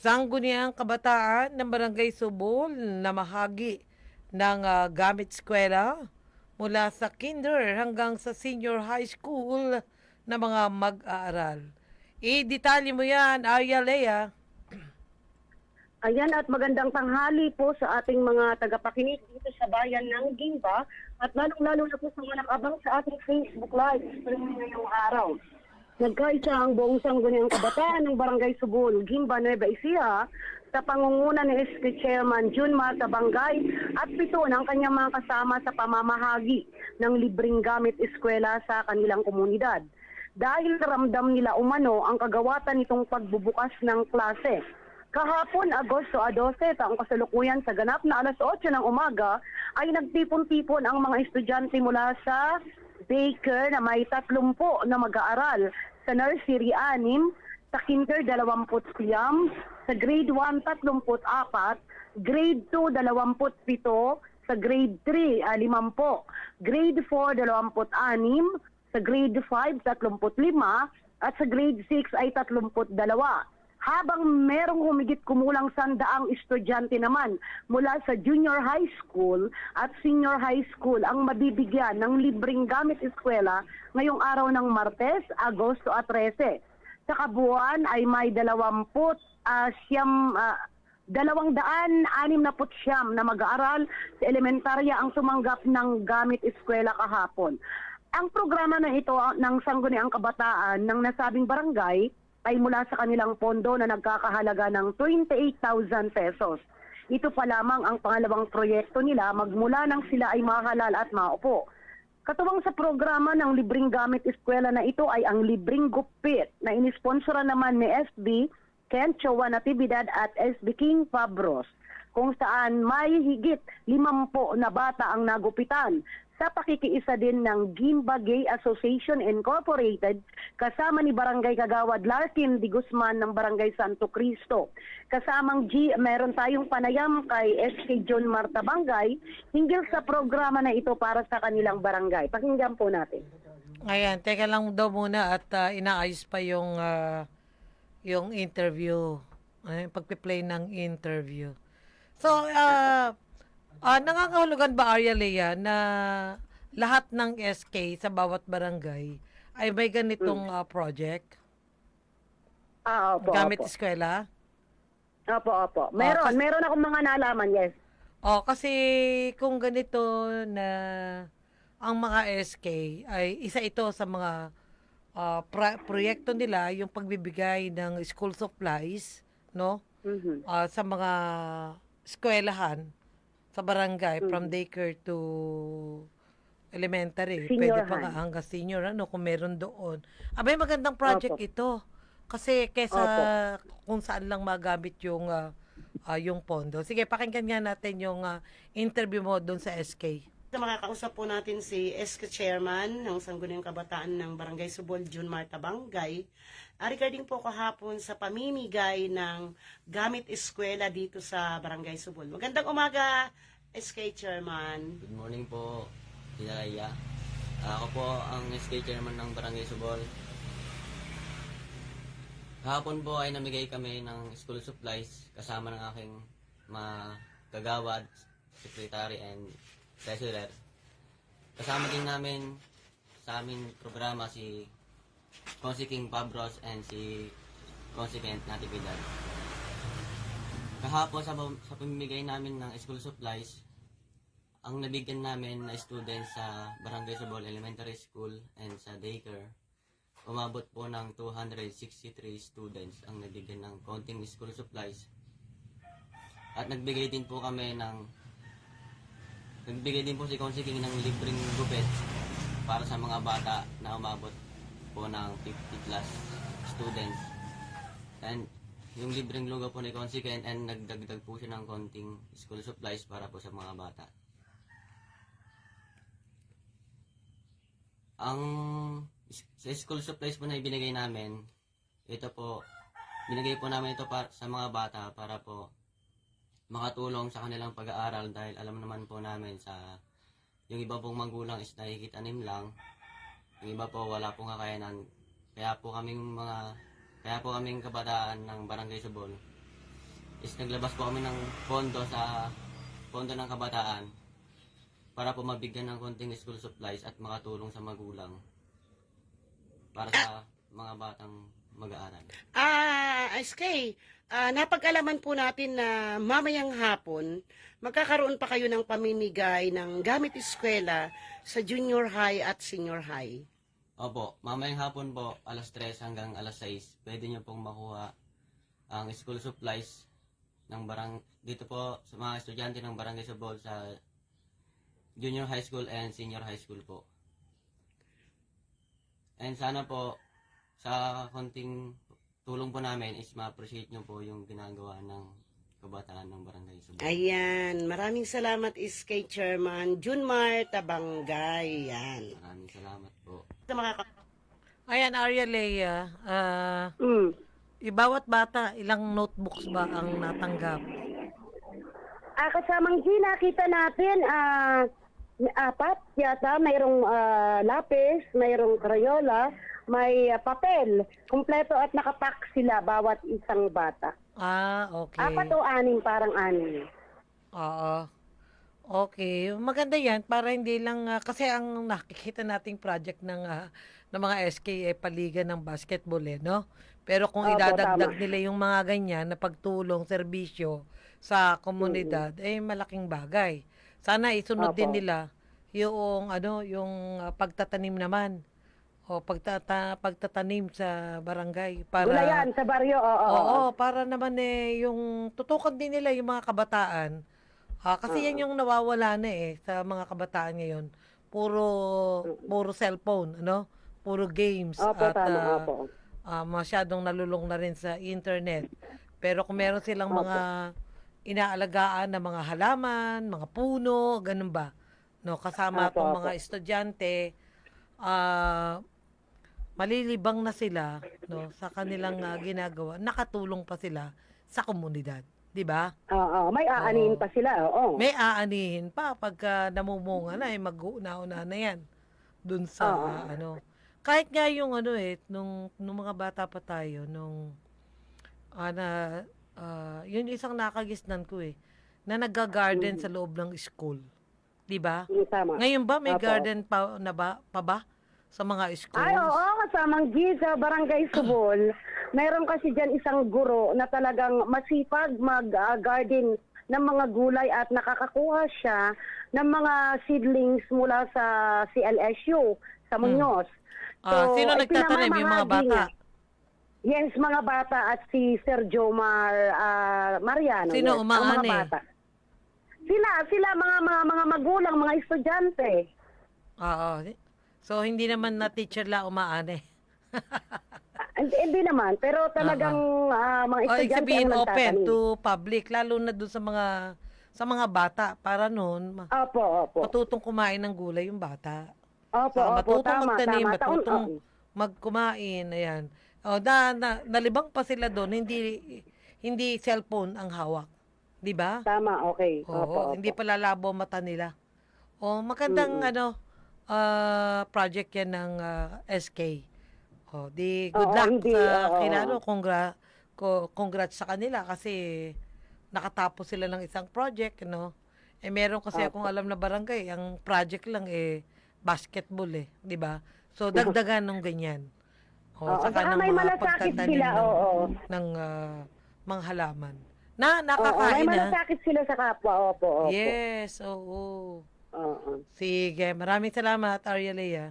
Sangguniang kabataan ng Barangay Subol na mahagi ng ah, gamit eskwela mula sa kinder hanggang sa senior high school na mga mag-aaral. I-detalye mo yan, Arya Lea. Ayan at magandang tanghali po sa ating mga tagapakinig dito sa bayan ng Gimba at lalong-lalo na po sa mga nakabang sa ating Facebook Live ngayong araw. Nagkaisa ang buong sangguniang kabataan ng Barangay Subul, Gimba, Nueva Ecija sa pangunguna ni SK Chairman Jun Marta Bangay at pito ng kanyang mga kasama sa pamamahagi ng libreng gamit eskwela sa kanilang komunidad. Dahil ramdam nila umano ang kagawatan nitong pagbubukas ng klase. Kahapon, Agosto 12, taong kasalukuyan sa ganap na alas 8 ng umaga, ay nagtipon-tipon ang mga estudyante mula sa daycare na may 30 na mag-aaral sa nursery 6, sa kinder 20 sa grade 1 34, grade 2 27, sa grade 3 ah, 50, grade 4 26, sa grade 5 35, at sa grade 6 ay 32 habang merong humigit kumulang sandaang estudyante naman mula sa junior high school at senior high school ang mabibigyan ng libreng gamit eskwela ngayong araw ng Martes, Agosto at 13. Sa kabuuan ay may dalawamput ah, siyam, ah, dalawang daan anim na putsyam na mag-aaral sa elementarya ang sumanggap ng gamit eskwela kahapon. Ang programa na ito ah, ng Sangguniang Kabataan ng nasabing barangay ay mula sa kanilang pondo na nagkakahalaga ng 28,000 pesos. Ito pa lamang ang pangalawang proyekto nila magmula nang sila ay mahalal at maupo. Katuwang sa programa ng libreng gamit eskwela na ito ay ang libreng gupit na inisponsoran naman ni SB Ken Chowa Natividad at SB King Fabros kung saan may higit limampo na bata ang nagupitan sa pakikiisa din ng Gimba Gay Association Incorporated kasama ni Barangay Kagawad Larkin Di Guzman ng Barangay Santo Cristo. Kasamang G, meron tayong panayam kay SK John Marta Bangay hinggil sa programa na ito para sa kanilang barangay. Pakinggan po natin. Ayan, teka lang daw muna at ah, inaayos pa yung ah, yung interview. Ay, pagpe-play ng interview. So, ah ah, nangangahulugan ba Arya Lea na lahat ng SK sa bawat barangay ay may ganitong ah, project? Ah, opo, gamit opo. eskwela? Opo, opo. Meron, kasi- meron akong mga nalaman, yes. Oh, kasi kung ganito na ang mga SK ay isa ito sa mga ah, pra- proyekto nila yung pagbibigay ng school supplies, no? Mhm. Ah, sa mga eskwelahan sa barangay from daycare to elementary. Pwede pa high. nga hanggang senior ano kung meron doon. Abay magandang project Opo. ito. Kasi kesa kung saan lang magamit yung ah, ah, yung pondo. Sige, pakinggan nga natin yung ah, interview mo doon sa SK. Makakausap po natin si SK Chairman ng Sangguniang Kabataan ng Barangay Subol, Jun Marta Bangay. Ah, regarding po kahapon sa pamimigay ng gamit eskwela dito sa Barangay Subol. Magandang umaga, SK Chairman. Good morning po, Tinaraya. Ako po ang SK Chairman ng Barangay Subol. Kahapon po ay namigay kami ng school supplies kasama ng aking mga kagawad, secretary and treasurer. Kasama din namin sa aming programa si Consi King Pabros and si Consi Kent Natividad. Kahapon sa, sa pamimigay namin ng school supplies, ang nabigyan namin na students sa Barangay Subol Elementary School and sa daycare, umabot po ng 263 students ang nabigyan ng konting school supplies. At nagbigay din po kami ng nagbigay din po si Konsiking ng libreng gupit para sa mga bata na umabot po ng 50 plus students. And yung libreng lugaw po ni Konsiken and nagdagdag po siya ng konting school supplies para po sa mga bata. Ang sa school supplies po na ibinigay namin, ito po, binigay po namin ito para, sa mga bata para po makatulong sa kanilang pag-aaral dahil alam naman po namin sa yung iba pong magulang is nakikitanim lang, yung iba po wala pong kakayanan. Kaya po kaming mga, kaya po kaming kabataan ng Barangay Subol, is naglabas po kami ng pondo sa pondo ng kabataan para po mabigyan ng konting school supplies at makatulong sa magulang para sa mga batang mag-aaral. Ah, SK, ah, napag-alaman po natin na mamayang hapon, magkakaroon pa kayo ng pamimigay ng gamit eskwela sa junior high at senior high. Opo, mamayang hapon po, alas 3 hanggang alas 6, pwede nyo pong makuha ang school supplies ng barang dito po sa mga estudyante ng Barangay Sabol sa junior high school and senior high school po. And sana po sa konting tulong po namin is ma-appreciate nyo po yung ginagawa ng kabataan ng Barangay Sabol. Ayan, maraming salamat SK Chairman Junmar Tabangay. Yan. Maraming salamat po. Sa mga ka- Ayan, Arya Leia, ah, Mm. ibawat bata, ilang notebooks ba ang natanggap? Ah, kasamang G, nakita natin, ah, apat yata, mayroong ah, lapis, mayroong crayola, may ah, papel. Kompleto at nakapak sila bawat isang bata. Ah, okay. Apat o anim, parang anim. Oo. Okay, maganda 'yan para hindi lang ah, kasi ang nakikita nating project ng ah, ng mga SK eh, paligan ng basketball eh, no? Pero kung Opo, idadagdag tama. nila yung mga ganyan na pagtulong, serbisyo sa komunidad, eh malaking bagay. Sana isunod din Opo. nila yung ano, yung ah, pagtatanim naman o pagtata pagtatanim sa barangay para Gulayan sa baryo, oo. Oo, para naman eh, yung tutukan din nila yung mga kabataan. Ah, kasi yan yung nawawala na eh sa mga kabataan ngayon. Puro puro cellphone, ano? Puro games Opo, at tama, ah, opo. ah, masyadong nalulong na rin sa internet. Pero kung meron silang mga inaalagaan na mga halaman, mga puno, ganun ba? No, kasama opo. mga estudyante, ah malilibang na sila no sa kanilang ah, ginagawa, nakatulong pa sila sa komunidad, 'di ba? Oo, may aanihin Oo. pa sila, oo. May aanihin pa pagka namumunga na eh mag-uuna na 'yan dun sa Oo. ah, ano. Kahit nga yung ano eh nung nung mga bata pa tayo nung ana ah, yun isang nakagisnan ko eh na nagga-garden sa loob ng school. 'Di ba? Tama. Ngayon ba may Opo. garden pa na ba pa ba sa mga schools? Ay, oo, kasamang G sa Barangay Subol. Mayroon kasi dyan isang guro na talagang masipag mag-garden ng mga gulay at nakakakuha siya ng mga seedlings mula sa CLSU, sa Muñoz. Ah, sino nagtatanim? Yung mga bata? niya. Yes, mga bata at si Sir Jomar ah, Mariano. Sino yes, ang umaani? mga bata. Sila, sila mga mga mga magulang, mga estudyante. Oo. So hindi naman na teacher la umaane. Ah, Hindi, hindi naman, pero talagang ah, mga estudyante sabihin ang open to public lalo na doon sa mga sa mga bata para noon Opo, opo. matutong kumain ng gulay yung bata. Opo, Ah, opo, matutong tama, magtanim, tama. Taon, matutong oo. magkumain, ayan. O na, na nalibang pa sila doon, hindi hindi cellphone ang hawak. 'Di ba? Tama, okay. Oo, Opo, opo. hindi pa lalabo mata nila. O magandang ano ah, project yan ng ah, SK. O di good Oo, luck hindi, sa oo. kinano, congra, ko, congrats sa kanila kasi nakatapos sila ng isang project, no? Eh meron kasi akong alam na barangay, ang project lang eh basketball eh, 'di ba? So dagdagan ng ganyan. O, Oo, saka saka ng may mga malasakit pagtatanim sila, ng, oo. ng ah, mga halaman. Na Oo, nakakain may na. malasakit sila sa kapwa. Opo, opo. Yes, oo. Oo. Sige, maraming salamat, Arya Lea.